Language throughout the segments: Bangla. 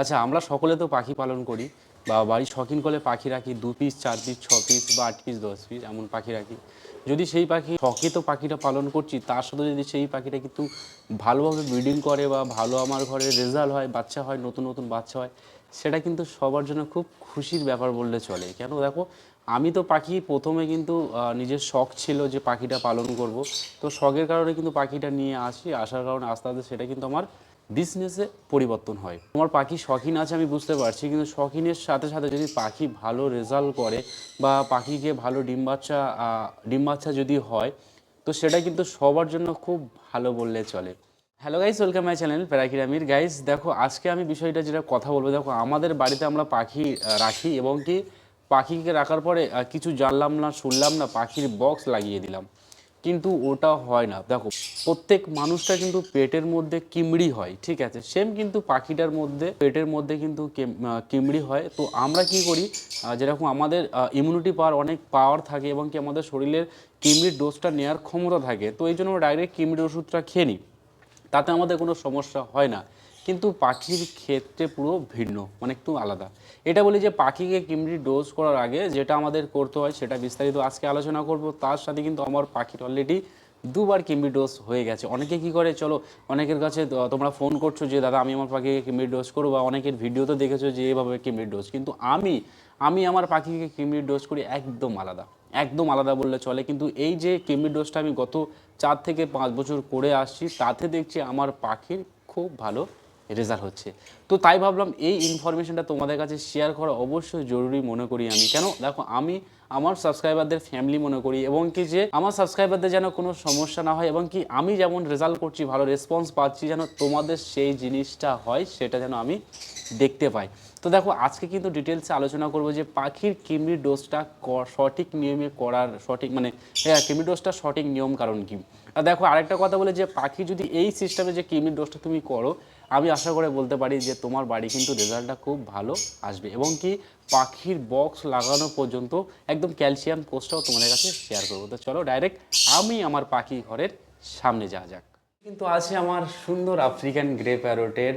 আচ্ছা আমরা সকলে তো পাখি পালন করি। বা বাড়ির শখিন করলে পাখি রাখি, দু পিস চার পিস ছ পিস বা আট পিস দশ পিস এমন পাখি রাখি। যদি সেই পাখি শখে তো পাখিটা পালন করছি, তার সাথে যদি সেই পাখিটা কিন্তু ভালোভাবে ব্রিডিং করে বা ভালো আমার ঘরে রেজাল্ট হয়, বাচ্চা হয়, নতুন নতুন বাচ্চা হয়, সেটা কিন্তু সবার জন্য খুব খুশির ব্যাপার বললে চলে। কেন? দেখো, আমি তো পাখি প্রথমে কিন্তু নিজের শখ ছিল যে পাখিটা পালন করব। তো শখের কারণে কিন্তু পাখিটা নিয়ে আসি, আসার কারণে আস্তে আস্তে সেটা কিন্তু আমার বিজনেসে পরিবর্তন হয়। তোমার পাখি শখিন আছে আমি বুঝতে পারছি, কিন্তু শখিনের সাথে সাথে যদি পাখি ভালো রেজাল্ট করে বা পাখিকে ভালো ডিম বাচ্চা ডিম বাচ্চা যদি হয়, তো সেটা কিন্তু সবার জন্য খুব ভালো বললে চলে। Hello guys welcome my channel প্যারাকিরামির guys দেখো, আজকে আমি বিষয়টা যেটা কথা বলব, দেখো, আমাদের বাড়িতে আমরা পাখি রাখি এবং কি পাখিকে রাখার পরে কিছু জানলাম না, শুনলাম না, পাখির বক্স লাগিয়ে দিলাম। কিন্তু ওটা হয় না। দেখো প্রত্যেক মানুষটা কিন্তু পেটের মধ্যে কিমড়ি হয়, ঠিক আছে? সেম কিন্তু পাখিটার মধ্যে, পেটের মধ্যে কিন্তু কিমড়ি হয়। তো আমরা কি করি যেরকম আমাদের ইমিউনিটি পাওয়ার অনেক পাওয়ার থাকে এবং কি আমাদের শরীরের কিমড়ির ডোজটা নেওয়ার ক্ষমতা থাকে, তো এই জন্য ডাইরেক্ট কিমড়ির ওষুধটা খেয়ে নিই। তাতে আমাদের কোনো সমস্যা হয় না। কিন্তু পাখির ক্ষেত্রে পুরো ভিন্ন মানে একটু আলাদা। এটা বলি যে পাখিকে কিমড়ি ডোজ করার আগে যেটা আমাদের করতে হয় সেটা বিস্তারিত আজকে আলোচনা করব। তার সাথে কিন্তু আমার পাখির অলরেডি দুবার কিমবি ডোজ হয়ে গেছে। অনেকে কি করে, চলো, অনেকের কাছে তোমরা ফোন করছ যে, দাদা, আমি আমার পাখিকে কিমবি ডোজ করব, বা অনেকের ভিডিও তো দেখেছ যে, এভাবে কিমবি ডোজ। কিন্তু আমি আমি আমার পাখিকে কিমবি ডোজ করি একদম আলাদা একদম আলাদা বললে চলে। কিন্তু এই যে কিমবি ডোজটা আমি গত চার থেকে পাঁচ বছর করে আসছি, তাতে দেখছি আমার পাখির খুব ভালো রেজাল্ট হচ্ছে। তো তাই ভাবলাম এই ইনফরমেশনটা তোমাদের কাছে শেয়ার করা অবশ্যই জরুরি মনে করি আমি। কেন? দেখো, আমি আমার সাবস্ক্রাইবারদের ফ্যামিলি মনে করি এবং কি যে আমার সাবস্ক্রাইবারদের যেন কোনো সমস্যা না হয় এবং কি আমি যেমন রেজাল্ট করছি, ভালো রেসপন্স পাচ্ছি, যেন তোমাদের সেই জিনিসটা হয়, সেটা যেন আমি দেখতে পাই। তো দেখো, আজকে কিন্তু ডিটেলসে আলোচনা করব যে পাখির কিমড়ি ডোজটা সঠিক নিয়মে করার সঠিক মানে হ্যাঁ কিমড়ি ডোজটা সঠিক নিয়ম কারণ কি? আর দেখো, আরেকটা কথা বলে যে পাখি যদি এই সিস্টেমে যে কিমড়ি ডোজটা তুমি করো আমি আশা করে বলতে পারি যে তোমার বাড়ি কিন্তু রেজাল্টটা খুব ভালো আসবে এবং কি পাখির বক্স লাগানো পর্যন্ত একদম ক্যালসিয়াম কোর্সটাও তোমাদের কাছে শেয়ার করব। তো চলো ডাইরেক্ট আমি আমার পাখি ঘরের সামনে যাওয়া যাক। কিন্তু আছে আমার সুন্দর আফ্রিকান গ্রে প্যারোটের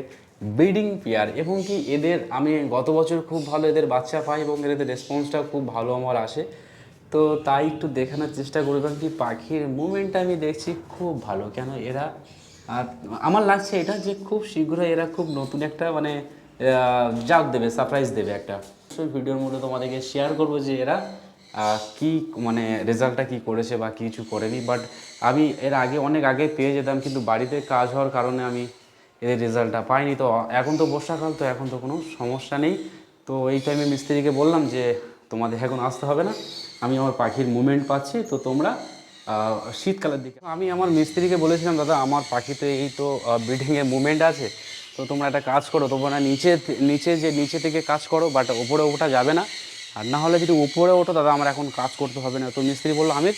ব্রিডিং পেয়ার এবং কি এদের আমি গত বছর খুব ভালো এদের বাচ্চা পাই এবং এদের রেসপন্সটা খুব ভালো আমার আসে। তো তাই একটু দেখানোর চেষ্টা করবেন কি পাখির মুভমেন্টটা আমি দেখছি খুব ভালো। কেন এরা আর আমার লাগছে এটা যে খুব শীঘ্রই এরা খুব নতুন একটা মানে জাগ দেবে সারপ্রাইজ দেবে একটা। সেই ভিডিওর মধ্যে তোমাদেরকে শেয়ার করব যে এরা কি মানে রেজাল্টটা কি করেছে বা কিছু করেনি। বাট আমি এর আগে, অনেক আগে পেয়ে যেতাম, কিন্তু বাড়িতে কাজ হওয়ার কারণে আমি এদের রেজাল্টটা পাইনি। তো এখন তো বর্ষাকাল, তো এখন তো কোনো সমস্যা নেই। তো এই টাইমে মিস্ত্রিকে বললাম যে, তোমাদের এখন আসতে হবে না। আমি আমার পাখির মুভমেন্ট পাচ্ছি। তো তোমরা শীতকালের দিকে। আমি আমার মিস্ত্রিকে বলেছিলাম, দাদা, আমার পাখিতে এই তো ব্রিডিংয়ের মুভমেন্ট আছে। তো তোমরা একটা কাজ করো, তোমরা নিচে নিচে যে, নিচে থেকে কাজ করো বাট ওপরে ওঠা যাবে না। আর না হলে যদি উপরে ওঠো, দাদা, আমার এখন কাজ করতে হবে না। তো মিস্ত্রি বলল, আমির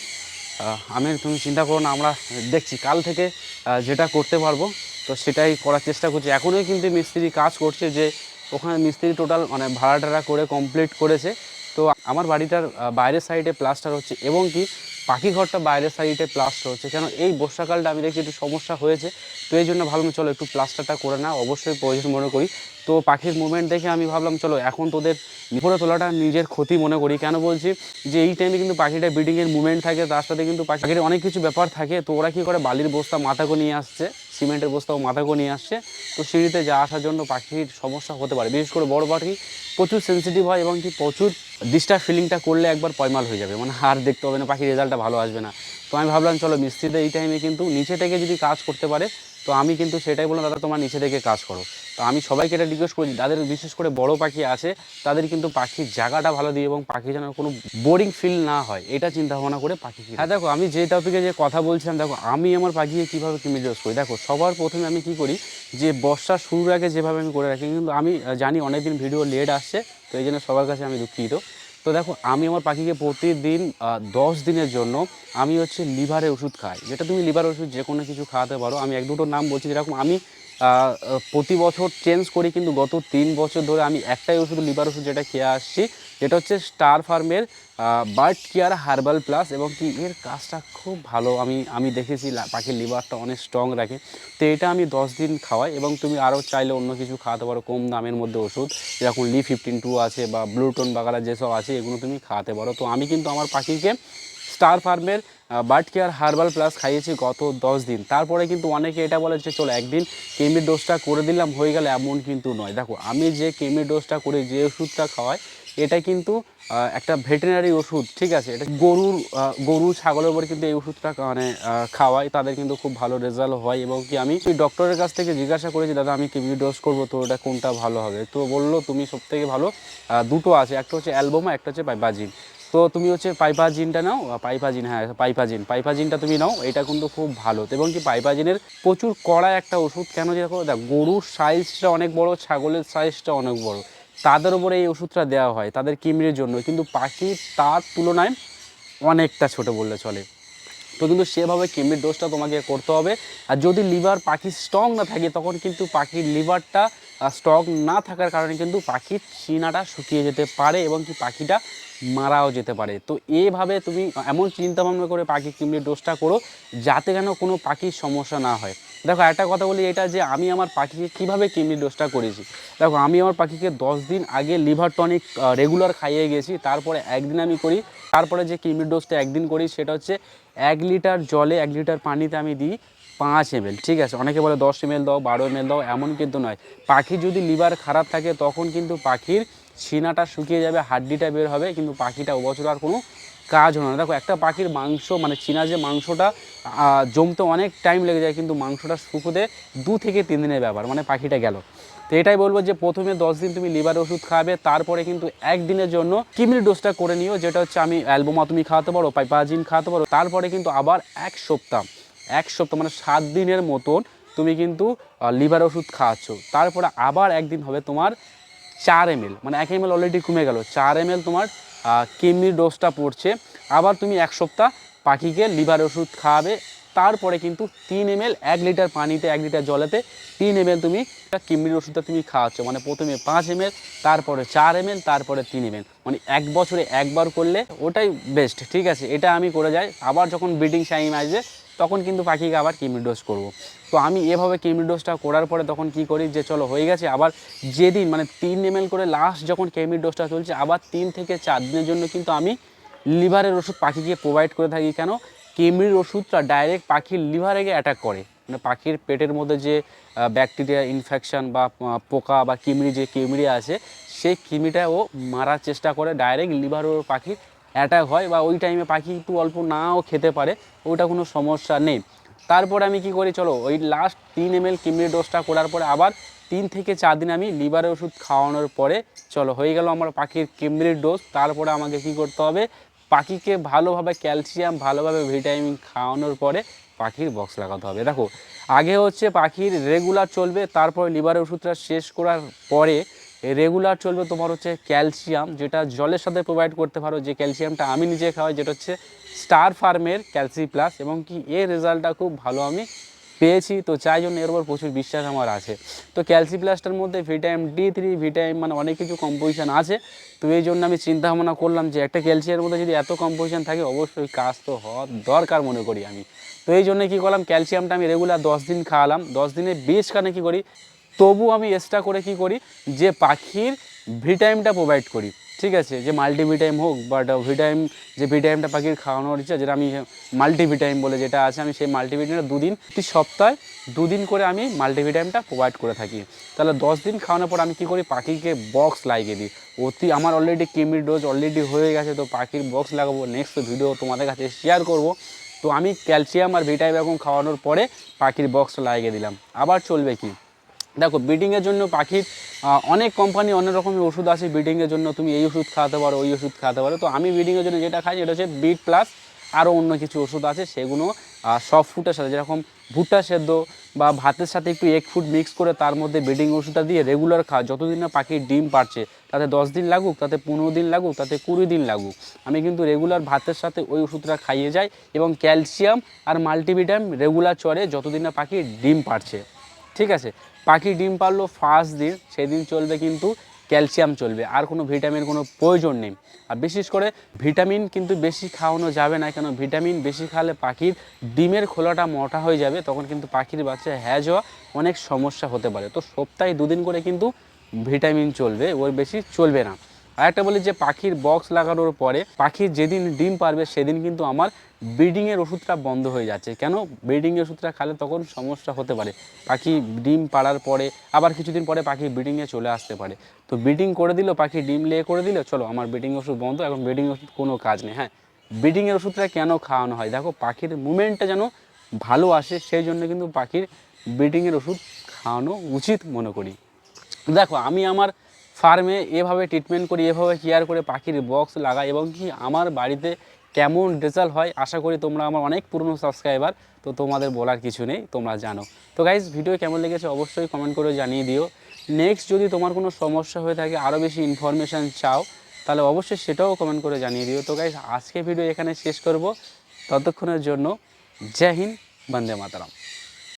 আমির, তুমি চিন্তা করো না, আমরা দেখছি। কাল থেকে যেটা করতে পারব, তো সেটাই করার চেষ্টা করছি। এখনই কিন্তু মিস্ত্রি কাজ করছে যে, ওখানে মিস্ত্রি টোটাল মানে ভাড়া টাড়া করে কমপ্লিট করেছে। তো আমার বাড়িটার বাইরের সাইডে প্লাস্টার হচ্ছে। এবং কি পাখি ঘরটা বাইরের সাইডে প্লাস্টার হচ্ছে। কেন এই বর্ষাকালটা আমি দেখছি একটু সমস্যা হয়েছে, তো এই জন্য ভাবলাম চলো একটু প্লাস্টারটা করে না অবশ্যই প্রয়োজন মনে করি। তো পাখির মুভমেন্ট দেখে আমি ভাবলাম, চলো, এখন তোদের উপরে তোলাটা নিজের ক্ষতি মনে করি। কেন বলছি? যে এই টাইমে কিন্তু পাখিটা ব্রিডিংয়ের মুভমেন্ট থাকে, তার সাথে কিন্তু পাখির অনেক কিছু ব্যাপার থাকে। তো ওরা কী করে? বালির বস্তা মাথাকো নিয়ে আসছে, সিমেন্টের বস্তাও মাথাকো নিয়ে আসছে। তো সিঁড়িতে যা আসার জন্য পাখির সমস্যা হতে পারে। বিশেষ করে বড় পাখি প্রচুর সেন্সিটিভ হয় এবং কি প্রচুর ডিস্টার্ব ফিলিংটা করলে একবার পয়মাল হয়ে যাবে। মানে হার দেখতে হবে না, পাখির রেজাল্টটা ভালো আসবে না। তো আমি ভাবলাম, চলো মিস্ত্রিতে এই টাইমে কিন্তু নিচে থেকে যদি কাজ করতে পারে তো আমি কিন্তু সেটাই বললাম, দাদা, তোমার নিচে থেকে কাজ করো। তো আমি সবাইকে এটা রিকোয়েস্ট করি যাদের বিশেষ করে বড় পাখি আছে, তাদের কিন্তু পাখির জায়গাটা ভালো দিই এবং পাখি যেন কোনো বোরিং ফিল না হয়, এটা চিন্তা ভাবনা করে পাখি। হ্যাঁ দেখো, আমি যে টপিকে যে কথা বলছিলাম, দেখো, আমি আমার পাখিকে কীভাবে কিমিডিওস করি? দেখো, সবার প্রথমে আমি কি করি, যে বর্ষা শুরুর আগে যেভাবে আমি করে রাখি, কিন্তু আমি জানি অনেকদিন ভিডিও লেট আসছে, তো এই জন্য সবার কাছে আমি দুঃখিত। তো দেখো, আমি আমার পাখিকে প্রতিদিন দশ দিনের জন্য আমি হচ্ছে লিভারের ওষুধ খাই। যেটা তুমি লিভার ওষুধ যে কোনো কিছু খাওয়াতে পারো, আমি এক দুটো নাম বলছি, যেরকম আমি প্রতি বছর চেঞ্জ করি, কিন্তু গত তিন বছর ধরে আমি একটাই ওষুধ, লিভার ওষুধ যেটা খেয়ে আসছি, যেটা হচ্ছে স্টার ফার্মের বার্ড কেয়ার হার্বাল প্লাস এবং কি এর কাজটা খুব ভালো। আমি আমি দেখেছি পাখির লিভারটা অনেক স্ট্রং রাখে। তো এটা আমি দশ দিন খাওয়াই এবং তুমি আরও চাইলে অন্য কিছু খাওয়াতে পারো, কম দামের মধ্যে ওষুধ। যেরকম লি ফিফটিন টু আছে বা ব্লুটন বাগালা যেসব আছে, এগুলো তুমি খাওয়াতে পারো। তো আমি কিন্তু আমার পাখিকে স্টার ফার্মের বার্ড কেয়ার হার্বাল প্লাস খাইয়েছি গত দশ দিন। তারপরে কিন্তু অনেকে এটা বলে যে, চলো একদিন কেমির ডোজটা করে দিলাম, হয়ে গেলে এমন কিন্তু নয়। দেখো, আমি যে কেমির ডোজটা করে যে ওষুধটা খাওয়াই, এটা কিন্তু একটা ভেটেরিনারি ওষুধ, ঠিক আছে? এটা গরুর গরু ছাগলের উপর কিন্তু এই ওষুধটা মানে খাওয়াই, তাদের কিন্তু খুব ভালো রেজাল্ট হয় এবং কি আমি ডক্টরের কাছ থেকে জিজ্ঞাসা করেছি, দাদা, আমি কেমি ডোজ করব, তো ওটা কোনটা ভালো হবে? তো বলল, তুমি সব থেকে ভালো দুটো আছে, একটা হচ্ছে অ্যালবোমা একটা হচ্ছে বাইবাজিন তো তুমি হচ্ছে পাইপাজিনটা নাও পাইপাজিন হ্যাঁ পাইপাজিন পাইপাজিনটা তুমি নাও, এটা কিন্তু খুব ভালো। এবং কি পাইপাজিনের প্রচুর কড়া একটা ওষুধ, কেন দেখো, দেখ, গরুর সাইজটা অনেক বড়, ছাগলের সাইজটা অনেক বড়। তাদের উপরে এই ওষুধটা দেওয়া হয়, তাদের কিমড়ির জন্য। কিন্তু পাখি তার তুলনায় অনেকটা ছোট বললে চলে। তো কিন্তু সেভাবে কিমড়ির ডোজটা তোমাকে করতে হবে। আর যদি লিভার পাখির স্ট্রং না থাকে, তখন কিন্তু পাখির লিভারটা স্ট্রং না থাকার কারণে কিন্তু পাখির চিনাটা শুকিয়ে যেতে পারে এবং কি পাখিটা মারাও যেতে পারে। তো এইভাবে তুমি এমন চিন্তা ভাবনা করে পাখি কিমড়ির ডোজটা করো, যাতে যেন কোনো পাখির সমস্যা না হয়। দেখো, একটা কথা বলি, এটা যে আমি আমার পাখিকে কীভাবে কিমড়ি ডোজটা করেছি। দেখো, আমি আমার পাখিকে দশ দিন আগে লিভার টনিক রেগুলার খাইয়ে গেছি, তারপরে একদিন আমি করি, তারপরে যে কিমড়ি ডোজটা একদিন করি, সেটা হচ্ছে এক লিটার জলে এক লিটার পানিতে আমি দিই পাঁচ এমএল ঠিক আছে? অনেকে বলে দশ এমএল দাও, বারো এমএল দাও, এমন কিন্তু নয়। পাখি যদি লিভার খারাপ থাকে, তখন কিন্তু পাখির সিনাটা শুকিয়ে যাবে, হাড্ডিটা বের হবে, কিন্তু পাখিটা বছর আর কোনো কাজ হয় না। দেখো, একটা পাখির মাংস মানে চীনা যে মাংসটা জমতে অনেক টাইম লেগে যায়, কিন্তু মাংসটা শুকোতে দু থেকে তিন দিনের ব্যাপার মানে পাখিটা গেল। তো এটাই বলব যে, প্রথমে দশ দিন তুমি লিভার ওষুধ খাবে, তারপরে কিন্তু একদিনের জন্য কিমির ডোজটা করে নিও, যেটা হচ্ছে আমি অ্যালবোমা তুমি খাওয়াতে পারো, পাইপাজিন খাওয়াতে পারো, তারপরে কিন্তু আবার এক সপ্তাহ এক সপ্তাহ মানে সাত দিনের মতন তুমি কিন্তু লিভার ওষুধ খাওয়াচ্ছ। তারপরে আবার একদিন হবে তোমার চার এম মানে এক এম অলরেডি কমে গেল, চার এম তোমার কিডনির ডোজটা পড়ছে। আবার তুমি এক সপ্তাহ পাখিকে লিভার ওষুধ খাওয়াবে। তারপরে কিন্তু তিন এম এক লিটার পানিতে, এক লিটার জলেতে তিন এম তুমি কিডনির ওষুধটা তুমি খাওয়াচ্ছ। মানে প্রথমে পাঁচ এম তারপরে চার এম তারপরে তিন এম এল মানে এক বছরে একবার করলে ওটাই বেস্ট ঠিক আছে? এটা আমি করে যাই। আবার যখন ব্রিডিং টাইম আসবে তখন কিন্তু পাখিকে আবার কিডনি ডোজ করব। তো আমি এভাবে কিডনি ডোজটা করার পরে তখন কি করি যে, চলো হয়ে গেছে, আবার যেদিন মানে তিন এম করে লাস্ট যখন কিডনি ডোজটা চলছে, আবার তিন থেকে চার দিনের জন্য কিন্তু আমি লিভারের ওষুধ পাখিকে প্রোভাইড করে থাকি। কেন? কিডনির ওষুধটা ডাইরেক্ট পাখির লিভারে গিয়ে অ্যাটাক করে। মানে পাখির পেটের মধ্যে যে ব্যাকটেরিয়া ইনফেকশান বা পোকা বা কিমড়ি যে কিমড়ি আছে, সেই কিমড়িটা ও মারার চেষ্টা করে ডাইরেক্ট লিভার ওর পাখির অ্যাটাক হয় বা ওই টাইমে পাখি একটু অল্প নাও খেতে পারে, ওটা কোনো সমস্যা নেই। তারপরে আমি কি করি, চলো ওই লাস্ট তিন এম এল কিমড়ি ডোজটা করার পরে আবার তিন থেকে চার দিন আমি লিভারের ওষুধ খাওয়ানোর পরে, চলো হয়ে গেল আমার পাখির কিমড়ির ডোজ তারপরে আমাকে কি করতে হবে, পাখিকে ভালোভাবে ক্যালসিয়াম ভালোভাবে ভিটামিন খাওয়ানোর পরে পাখির বক্স লাগাতে হবে। দেখো, আগে হচ্ছে পাখির রেগুলার চলবে, তারপরে লিভারের ওষুধটা শেষ করার পরে রেগুলার চলবে তোমার হচ্ছে ক্যালসিয়াম যেটা জলের সাথে প্রোভাইড করতে পারো, যে ক্যালসিয়ামটা আমি নিজে খাওয়াই, যেটা হচ্ছে স্টার ফার্মের ক্যালসি প্লাস এবং কি এর রেজাল্টটা খুব ভালো আমি পেয়েছি। তো চাই জন্য এর উপর প্রচুর বিশ্বাস আমার আছে। তো ক্যালসি প্লাসটার মধ্যে ভিটামিন ডি থ্রি ভিটামিন মানে অনেক কিছু কম্পোজিশন আছে। তো এই জন্য আমি চিন্তা ভাবনা করলাম যে একটা ক্যালসিয়ামের মধ্যে যদি এত কম্পোজিশন থাকে, অবশ্যই কাজ তো হওয়ার দরকার মনে করি আমি। তো এই জন্য কী করলাম ক্যালসিয়ামটা আমি রেগুলার দশ দিন খাওয়ালাম। দশ দিনে বেশ কানে কী করি। তবু আমি এক্সট্রা করে কি করি? যে পাখির ভিটামিনটা প্রোভাইড করি। ঠিক আছে? যে মাল্টিভিটামিন হোক বাট ভিটামিন যে ভিটামিনটা পাখির খাওয়ানোর ইচ্ছা, যেটা আমি মাল্টিভিটামিন বলে যেটা আছে, আমি সেই মাল্টিভিটামিনটা দুদিন, প্রতি সপ্তাহে দুদিন করে আমি মাল্টিভিটামিনটা প্রোভাইড করে থাকি। তাহলে দশ দিন খাওয়ানোর পর আমি কি করি? পাখিকে বক্স লাগিয়ে দিই। অতি, আমার অলরেডি কিমির ডোজ অলরেডি হয়ে গেছে, তো পাখির বক্স লাগাবো। নেক্সট ভিডিও তোমাদের কাছে শেয়ার করব। তো আমি ক্যালসিয়াম আর ভিটাইম এখন খাওয়ানোর পরে পাখির বক্স লাগিয়ে দিলাম। আবার চলবে কি? দেখো ব্রিডিংয়ের জন্য পাখির অনেক কোম্পানি অনেক রকমের ওষুধ আছে ব্রিডিংয়ের জন্য। তুমি এই ওষুধ খাওয়াতে পারো, ওই ওষুধ খাওয়াতে পারো। তো আমি ব্রিডিংয়ের জন্য যেটা খাই, সেটা হচ্ছে বিট প্লাস আরও অন্য কিছু ওষুধ আছে, সেগুলো সব ফুডের সাথে। যেরকম ভুট্টা সেদ্ধ বা ভাতের সাথে একটু এগ ফুড মিক্স করে তার মধ্যে ব্রিডিং ওষুধটা দিয়ে রেগুলার খাওয়া। যতদিন না পাখির ডিম পারছে, তাতে দশ দিন লাগুক, তাতে পনেরো দিন লাগুক, তাতে কুড়ি দিন লাগুক। আমি কিন্তু রেগুলার ভাতের সাথে ওই ওষুধটা খাইয়ে যাই এবং ক্যালসিয়াম আর মাল্টিভিটামিন রেগুলার চড়ে যতদিন না পাখি ডিম পারছে। ঠিক আছে? পাখি ডিম পারল ফার্স্ট দিন, সেদিন চলবে কিন্তু ক্যালসিয়াম চলবে, আর কোনো ভিটামিন কোনো প্রয়োজন নেই। আর বিশেষ করে ভিটামিন কিন্তু বেশি খাওয়ানো যাবে না, কেন ভিটামিন বেশি খাওয়ালে পাখির ডিমের খোলাটা মোটা হয়ে যাবে, তখন কিন্তু পাখির বাচ্চা হ্যাজ হওয়া অনেক সমস্যা হতে পারে। তো সপ্তাহে দুদিন করে কিন্তু ভিটামিন চলবে, ওর বেশি চলবে না। আর একটা বলি যে পাখির বক্স লাগানোর পরে পাখির যেদিন ডিম পারবে সেদিন কিন্তু আমার ব্রিডিংয়ের ওষুধটা বন্ধ হয়ে যাচ্ছে। কেন? ব্রিডিংয়ের ওষুধটা খালে তখন সমস্যা হতে পারে। পাখি ডিম পাড়ার পরে, আবার কিছুদিন পরে পাখি ব্রিডিংয়ে চলে আসতে পারে। তো ব্রিডিং করে দিল, পাখি ডিম লে করে দিল, চলো আমার ব্রিডিং ওষুধ বন্ধ, এখন ব্রিডিং ওষুধ কোনো কাজ নেই হ্যাঁ। ব্রিডিংয়ের ওষুধটা কেন খাওয়ানো হয়? দেখো, পাখির মুভমেন্টটা যেন ভালো আসে, সেই জন্য কিন্তু পাখির ব্রিডিংয়ের ওষুধ খাওয়ানো উচিত মনে করি। দেখো, আমি আমার ফার্মে এভাবে ট্রিটমেন্ট করি, এভাবে কেয়ার করে পাখির বক্স লাগাই এবং কি আমার বাড়িতে কেমন রেজাল্ট হয়, আশা করি তোমরা আমার অনেক পুরনো সাবস্ক্রাইবার তো তোমাদের বলার কিছু নেই, তোমরা জানো। তো গাইজ ভিডিও কেমন লেগেছে অবশ্যই কমেন্ট করে জানিয়ে দিও। নেক্সট যদি তোমার কোনো সমস্যা হয়ে থাকে আরও বেশি ইনফরমেশান চাও, তাহলে অবশ্যই সেটাও কমেন্ট করে জানিয়ে দিও। তো গাইজ আজকে ভিডিও এখানে শেষ করব। ততক্ষণের জন্য, জয় হিন্দ, বন্দে মাতারাম।